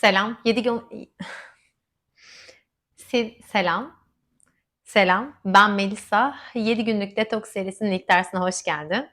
Selam. 7 gün Se- selam. Selam. Ben Melisa. 7 günlük detoks serisinin ilk dersine hoş geldin.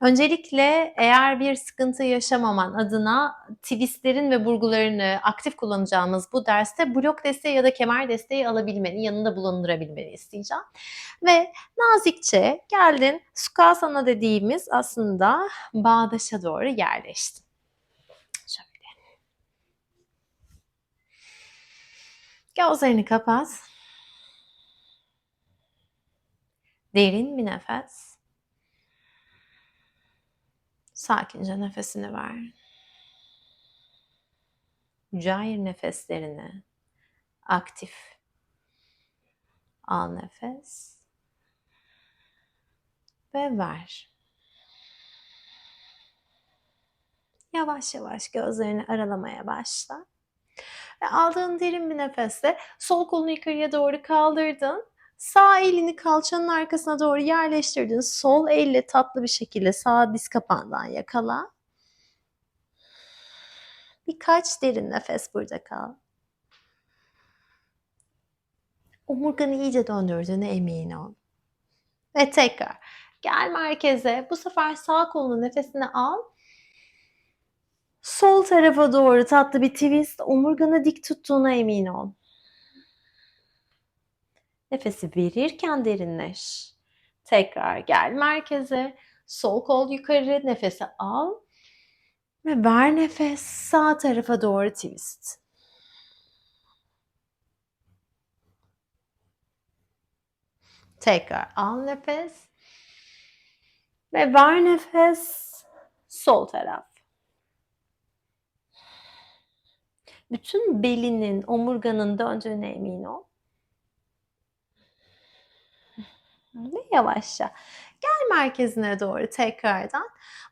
Öncelikle eğer bir sıkıntı yaşamaman adına twistlerin ve burgularını aktif kullanacağımız bu derste blok desteği ya da kemer desteği alabilmeni, yanında bulundurabilmeni isteyeceğim. Ve nazikçe geldin Sukhasana dediğimiz aslında bağdaşa doğru yerleştin. Gözlerini kapat. Derin bir nefes. Sakince nefesini ver. Cair nefeslerini aktif al nefes ve ver. Yavaş yavaş gözlerini aralamaya başla. Ve aldığın derin bir nefesle sol kolunu yukarıya doğru kaldırdın. Sağ elini kalçanın arkasına doğru yerleştirdin. Sol elle tatlı bir şekilde sağ diz kapağından yakala. Birkaç derin nefes burada kal. Omurganı iyice döndürdüğüne emin ol. Ve tekrar gel merkeze. Bu sefer sağ kolunu nefesini al. Sol tarafa doğru tatlı bir twist. Omurganı dik tuttuğuna emin ol. Nefesi verirken derinleş. Tekrar gel merkeze. Sol kol yukarı nefesi al. Ve ver nefes sağ tarafa doğru twist. Tekrar al nefes. Ve ver nefes sol taraf. Bütün belinin, omurganın döndüğüne emin ol. Ve yavaşça gel merkezine doğru tekrardan.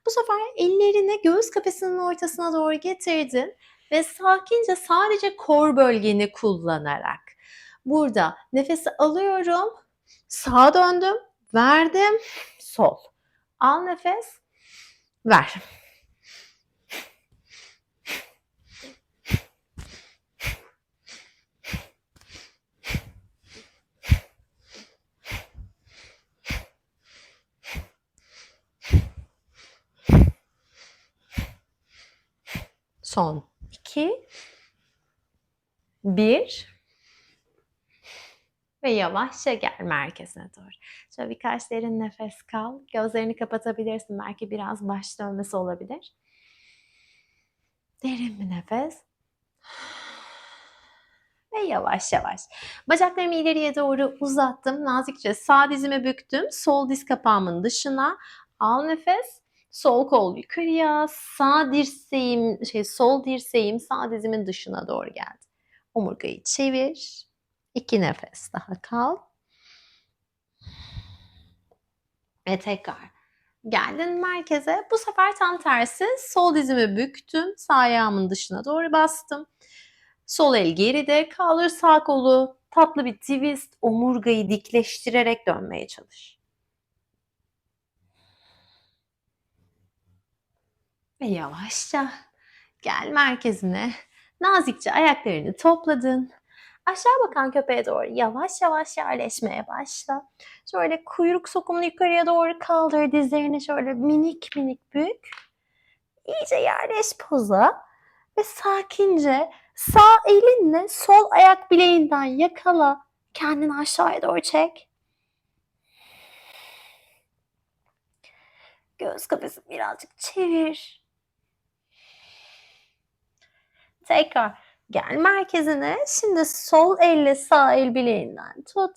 Bu sefer ellerini göğüs kafesinin ortasına doğru getirdin ve sakince sadece kor bölgeni kullanarak burada nefesi alıyorum, sağa döndüm, verdim, sol. Al nefes, ver. Son 2 1 ve yavaşça gel merkezine doğru. Şöyle birkaç derin nefes kal. Gözlerini kapatabilirsin. Belki biraz baş dönmesi olabilir. Derin bir nefes. Ve yavaş yavaş. Bacaklarımı ileriye doğru uzattım. Nazikçe sağ dizimi büktüm. Sol diz kapağımın dışına. Al nefes. Sol kol yukarıya, sağ dirseğim, şey sol dirseğim sağ dizimin dışına doğru geldi. Omurgayı çevir. İki nefes daha kal. Ve tekrar geldin merkeze. Bu sefer tam tersi. Sol dizimi büktüm. Sağ ayağımın dışına doğru bastım. Sol el geride kalır. Sağ kolu tatlı bir twist. Omurgayı dikleştirerek dönmeye çalış. Ve yavaşça gel merkezine. Nazikçe ayaklarını topladın. Aşağı bakan köpeğe doğru yavaş yavaş yerleşmeye başla. Şöyle kuyruk sokumunu yukarıya doğru kaldır. Dizlerini şöyle minik minik bük. İyice yerleş poza. Ve sakince sağ elinle sol ayak bileğinden yakala. Kendini aşağıya doğru çek. Göğüs kafesini birazcık çevir. Tekrar gel merkezine. Şimdi sol elle sağ el bileğinden tut.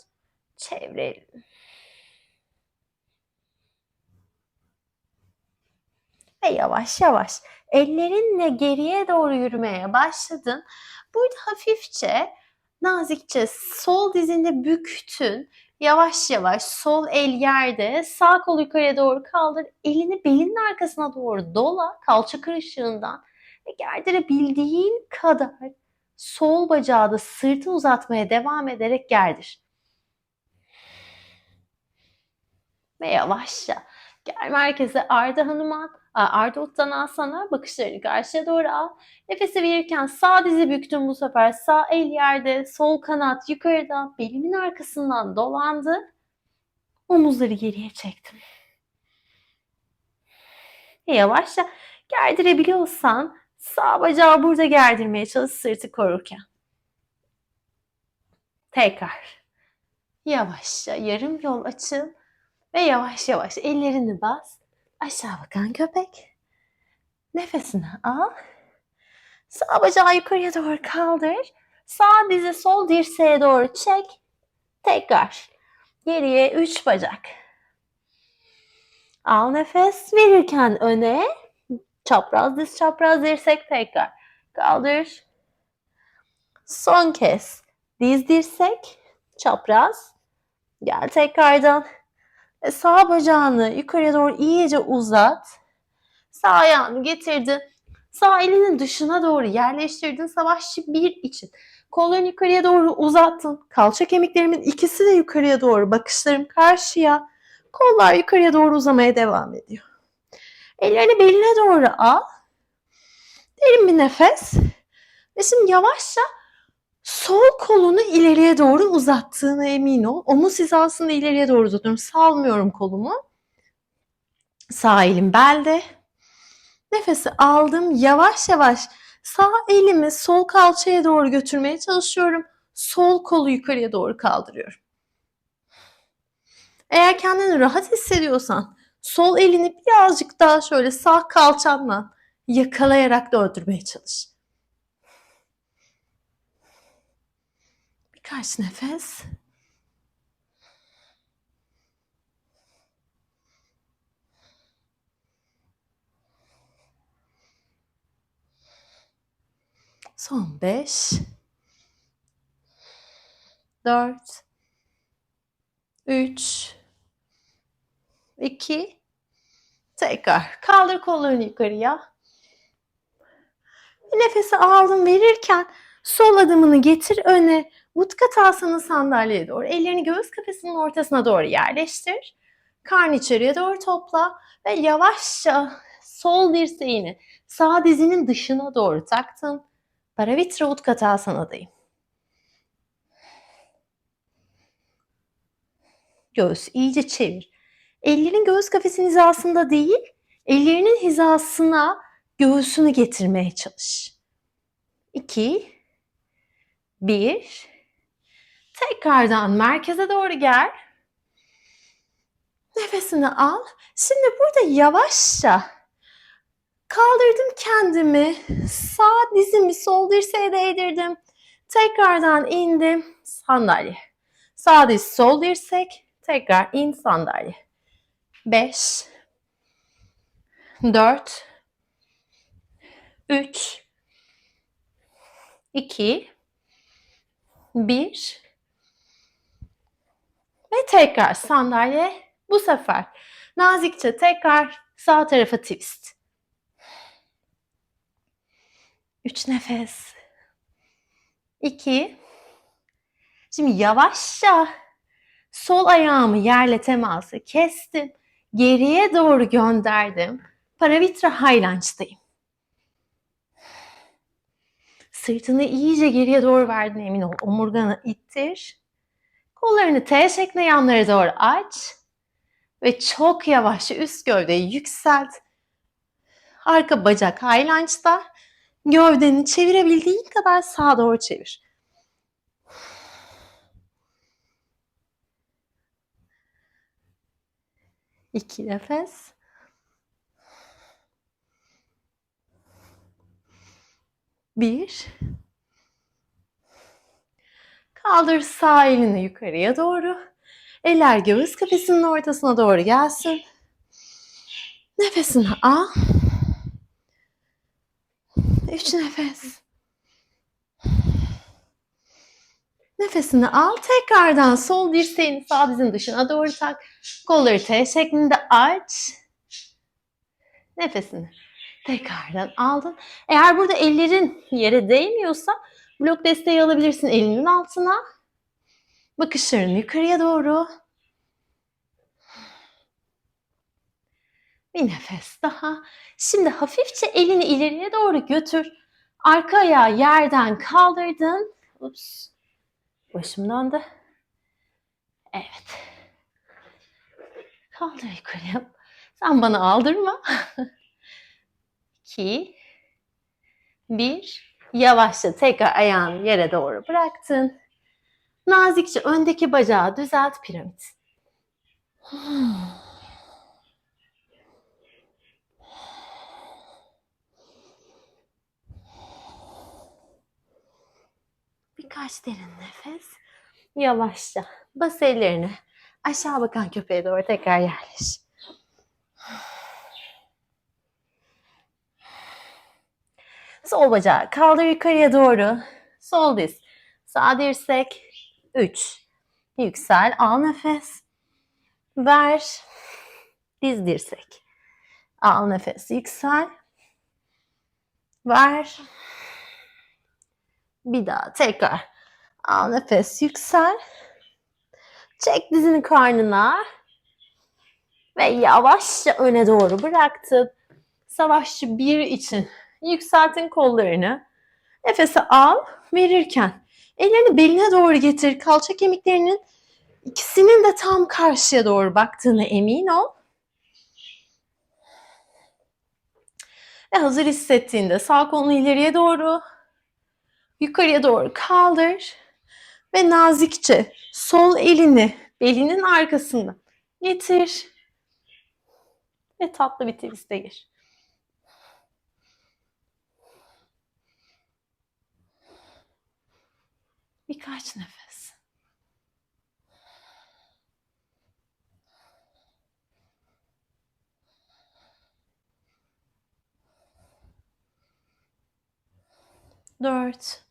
Çevirelim. Ve yavaş yavaş ellerinle geriye doğru yürümeye başladın. Burada hafifçe nazikçe sol dizini büktün. Yavaş yavaş sol el yerde, sağ kol yukarıya doğru kaldır. Elini belinin arkasına doğru dola kalça kırışığından ve gerdirebildiğin kadar sol bacağı da sırtı uzatmaya devam ederek gerdir. Ve yavaşça gel merkeze Arda Hanuman. Arda Uttanasana bakışlarını karşıya doğru al. Nefesi verirken sağ dizi büktüm bu sefer. Sağ el yerde, sol kanat yukarıda, belimin arkasından dolandı. Omuzları geriye çektim. Ve yavaşça gerdirebiliyorsan sağ bacağı burada gerdirmeye çalış sırtı korurken. Tekrar. Yavaşça yarım yol açıl ve yavaş yavaş ellerini bas. Aşağı bakan köpek. Nefesini al. Sağ bacağı yukarıya doğru kaldır. Sağ dizi sol dirseğe doğru çek. Tekrar. Geriye üç bacak. Al nefes. Verirken öne. Çapraz diz çapraz dirsek tekrar. Kaldır. Son kez. Diz dirsek. Çapraz. Gel tekrardan. Ve sağ bacağını yukarıya doğru iyice uzat. Sağ ayağını getirdin. Sağ elinin dışına doğru yerleştirdin. Savaşçı bir için. Kollarını yukarıya doğru uzattın. Kalça kemiklerimin ikisi de yukarıya doğru. Bakışlarım karşıya. Kollar yukarıya doğru uzamaya devam ediyor. Ellerini beline doğru al. Derin bir nefes. Ve şimdi yavaşça sol kolunu ileriye doğru uzattığına emin ol. Omuz hizasını ileriye doğru uzatıyorum. Salmıyorum kolumu. Sağ elim belde. Nefesi aldım. Yavaş yavaş sağ elimi sol kalçaya doğru götürmeye çalışıyorum. Sol kolu yukarıya doğru kaldırıyorum. Eğer kendini rahat hissediyorsan sol elini birazcık daha şöyle sağ kalçanla yakalayarak döndürmeye çalış. Birkaç nefes. Son beş. Dört. Üç. İki. Tekrar. Kaldır kollarını yukarıya. Nefesi aldım verirken sol adımını getir öne. Utkatasana sandalyeye doğru. Ellerini göğüs kafesinin ortasına doğru yerleştir. Karn içeriye doğru topla ve yavaşça sol dirseğini sağ dizinin dışına doğru taktın. Paravitra Utkatasana'dayım. Göğüs iyice çevir. Ellerin göğüs kafesinin hizasında değil, ellerinin hizasına göğsünü getirmeye çalış. 2 1 Tekrardan merkeze doğru gel. Nefesini al. Şimdi burada yavaşça kaldırdım kendimi. Sağ dizimi sol dirseğe değdirdim. Tekrardan indim sandalye. Sağ diz sol dirsek. Tekrar in sandalye. 5 4 3 2 1 ve tekrar sandalye. Bu sefer nazikçe tekrar sağ tarafa twist. Üç nefes. İki. Şimdi yavaşça sol ayağımı yerle teması kestim. Geriye doğru gönderdim. Paravitra High Lunge'dayım. Sırtını iyice geriye doğru verdin emin ol. Omurganı ittir. Kollarını T şeklinde yanlara doğru aç. Ve çok yavaşça üst gövdeyi yükselt. Arka bacak lunge'da. Gövdeni çevirebildiğin kadar sağa doğru çevir. İki nefes. Bir. Kaldır sağ elini yukarıya doğru. Eller göğüs kafesinin ortasına doğru gelsin. Nefesini al. Üç nefes. Nefesini al. Tekrardan sol dirseğini sağ dizin dışına doğru tak. Kolları T şeklinde aç. Nefesini tekrardan aldın. Eğer burada ellerin yere değmiyorsa blok desteği alabilirsin elinin altına. Bakışların yukarıya doğru. Bir nefes daha. Şimdi hafifçe elini ileriye doğru götür. Arka ayağı yerden kaldırdın. Ups. Başım döndü. Evet. Kaldır yukarıya. Sen bana aldırma. İki. Bir. Yavaşça tekrar ayağını yere doğru bıraktın. Nazikçe öndeki bacağı düzelt piramit. Birkaç derin nefes. Yavaşça bas ellerini aşağı bakan köpeğe doğru tekrar yerleş. Sol bacağı kaldır yukarıya doğru. Sol diz. Sağ dirsek. 3. Yüksel. Al nefes. Ver. Diz dirsek. Al nefes. Yüksel. Ver. Bir daha tekrar. Al nefes. Yüksel. Çek dizini karnına. Ve yavaşça öne doğru bıraktın. Savaşçı bir için yükseltin kollarını. Nefesi al verirken ellerini beline doğru getir. Kalça kemiklerinin ikisinin de tam karşıya doğru baktığına emin ol. Ve hazır hissettiğinde sağ kolunu ileriye doğru, yukarıya doğru kaldır ve nazikçe sol elini belinin arkasında getir ve tatlı bir twist'e gir. Birkaç nefes. Dört.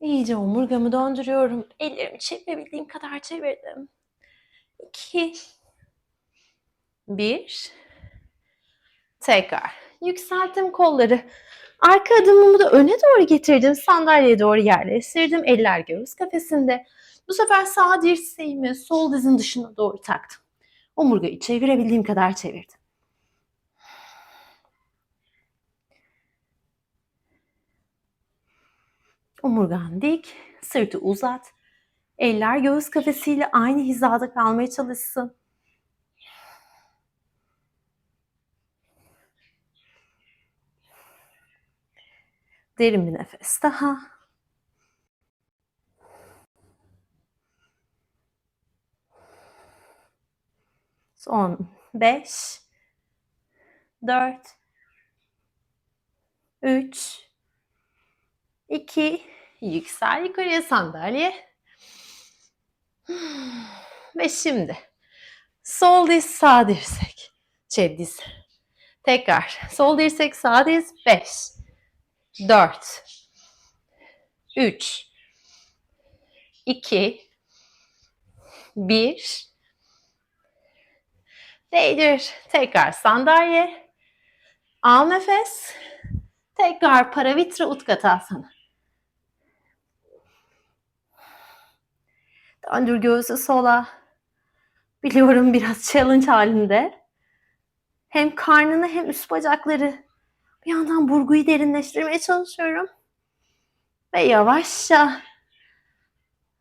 İyice omurgamı döndürüyorum. Ellerimi çevirebildiğim kadar çevirdim. İki. Bir. Tekrar. Yükselttim kolları. Arka adımımı da öne doğru getirdim. Sandalyeye doğru yerleştirdim. Eller göğüs kafesinde. Bu sefer sağ dirseğimi sol dizin dışına doğru taktım. Omurgayı çevirebildiğim kadar çevirdim. Omurgan dik, sırtı uzat. Eller göğüs kafesiyle aynı hizada kalmaya çalışsın. Derin bir nefes daha. Son 5 4 3 2 yüksel yukarıya sandalye. Ve şimdi sol diz sağ dirsek. Şey diz. Tekrar sol dirsek sağ diz 5 4 3 2 1 Değdir. Tekrar sandalye. Al nefes. Tekrar paravitra utkatasana. Döndür göğsü sola. Biliyorum biraz challenge halinde. Hem karnını hem üst bacakları bir yandan burguyu derinleştirmeye çalışıyorum. Ve yavaşça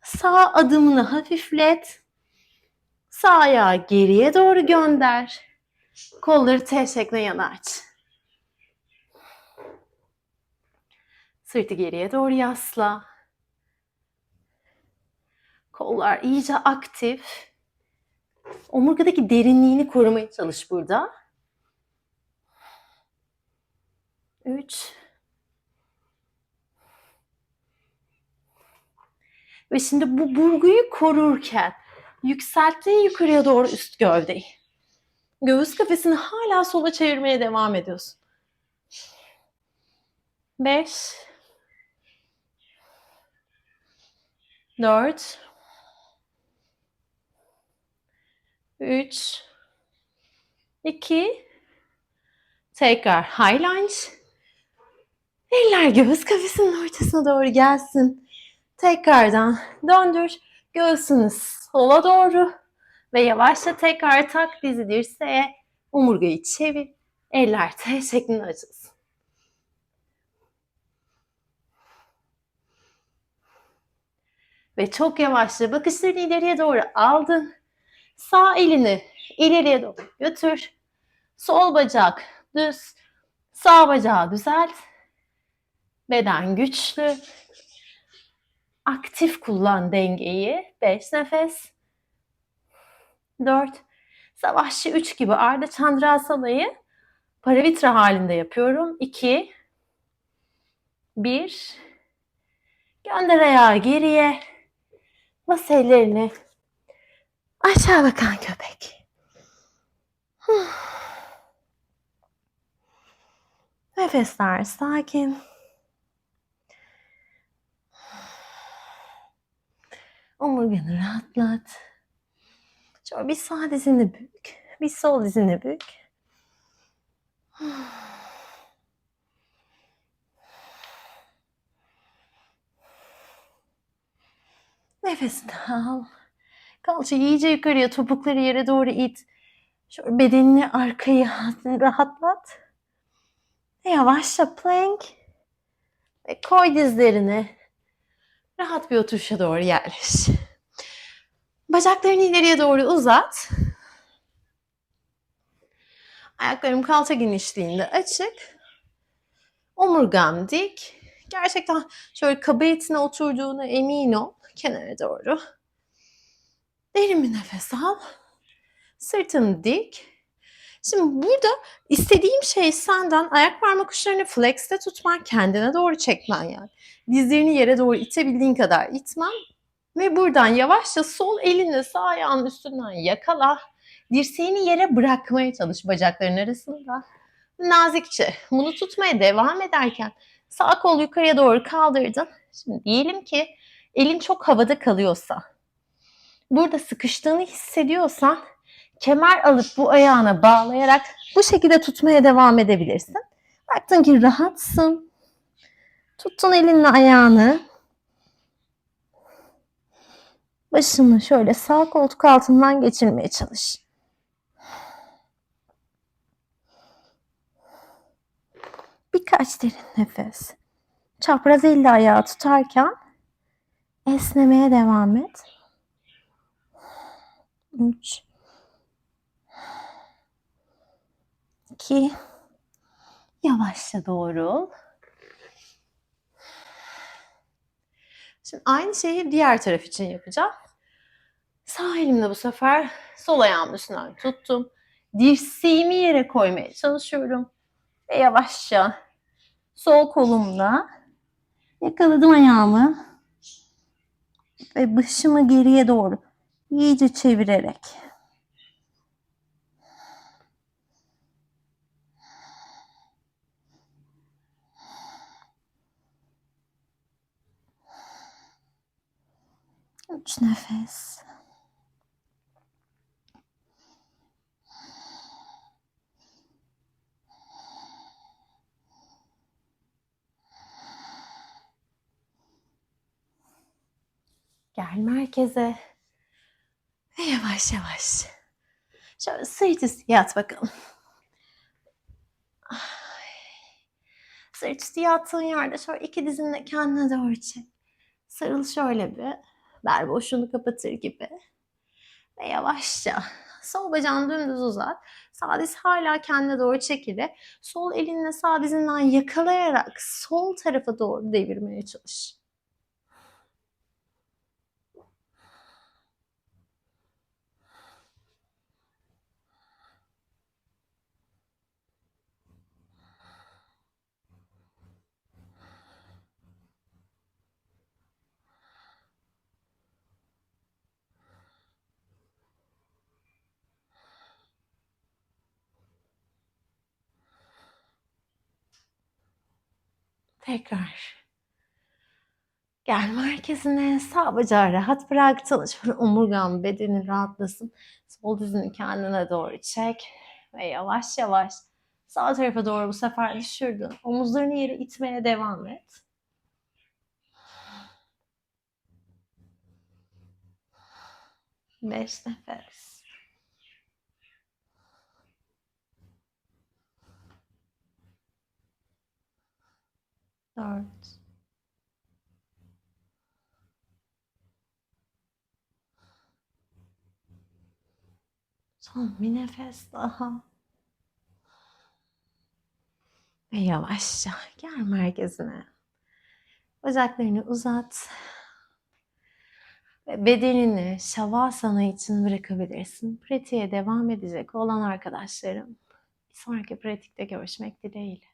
sağ adımını hafiflet. Sağ ayağı geriye doğru gönder. Kolları T şeklinde yana aç. Sırtı geriye doğru yasla. Kollar iyice aktif. Omurgadaki derinliğini korumaya çalış burada. 3 Ve şimdi bu burguyu korurken yükselttiğin yukarıya doğru üst gövdeyi. Göğüs kafesini hala sola çevirmeye devam ediyorsun. 5 4 3 2 Tekrar high lunge. Eller göğüs kafesinin ortasına doğru gelsin. Tekrardan döndür. Göğsünü sola doğru ve yavaşça tekrar tak dizi dirseğe. Omurgayı çevir. Eller T şeklinde açılsın. Ve çok yavaşça bakışlarını ileriye doğru aldın. Sağ elini ileriye doğru götür. Sol bacak düz. Sağ bacağı düzelt. Beden güçlü. Aktif kullan dengeyi. 5 nefes. 4. Savaşçı 3 gibi Arda Chandrasana'yı paravitra halinde yapıyorum. 2 1 Gönder ayağı geriye. Bas ellerini. Aşağı bakan köpek. Nefesler sakin. Omurganı rahatlat. Şöyle bir sağ dizini bük. Bir sol dizini bük. Nefesini al. Kalçayı iyice yukarıya, topukları yere doğru it. Şöyle bedenini arkaya rahatlat. Ve yavaşça plank. Ve koy dizlerini. Rahat bir oturuşa doğru yerleş. Bacaklarını ileriye doğru uzat. Ayaklarım kalça genişliğinde açık. Omurgam dik. Gerçekten şöyle kabaretine oturduğuna emin ol. Kenara doğru. Derin bir nefes al. Sırtın dik. Şimdi burada istediğim şey senden ayak parmak uçlarını flex'te tutman, kendine doğru çekmen yani. Dizlerini yere doğru itebildiğin kadar itmen ve buradan yavaşça sol elinle sağ ayağın üstünden yakala. Dirseğini yere bırakmaya çalış bacakların arasında. Nazikçe bunu tutmaya devam ederken sağ kol yukarıya doğru kaldırdın. Şimdi diyelim ki elin çok havada kalıyorsa, burada sıkıştığını hissediyorsan kemer alıp bu ayağına bağlayarak bu şekilde tutmaya devam edebilirsin. Baktın ki rahatsın. Tuttun elinle ayağını. Başını şöyle sağ koltuk altından geçirmeye çalış. Birkaç derin nefes. Çapraz elle ayağı tutarken esnemeye devam et. 3 2 Yavaşça doğrul. Şimdi aynı şeyi diğer taraf için yapacağım. Sağ elimle bu sefer sol ayağımın üstünden tuttum. Dirseğimi yere koymaya çalışıyorum. Ve yavaşça sol kolumla yakaladım ayağımı. Ve başımı geriye doğru iyice çevirerek Üç nefes. Gel merkeze. Ve yavaş yavaş. Şöyle sırt üstü yat bakalım. Sırt üstü yattığın yerde şöyle iki dizinle kendine doğru çek. Sarıl şöyle bir. Bel boşluğunu kapatır gibi. Ve yavaşça sol bacağını dümdüz uzat. Sağ diz hala kendine doğru çekili. Sol elinle sağ dizinden yakalayarak sol tarafa doğru devirmeye çalış. Tekrar. Gel merkezine. Sağ bacağı rahat bıraktın. Şöyle omurgan bedenin rahatlasın. Sol dizini kendine doğru çek. Ve yavaş yavaş sağ tarafa doğru bu sefer düşürdün. Omuzlarını yere itmeye devam et. Beş nefes. Dört. Son bir nefes daha. Ve yavaşça gel merkezine. Bacaklarını uzat. Ve bedenini şavasana için bırakabilirsin. Pratiğe devam edecek olan arkadaşlarım sonraki pratikte görüşmek dileğiyle.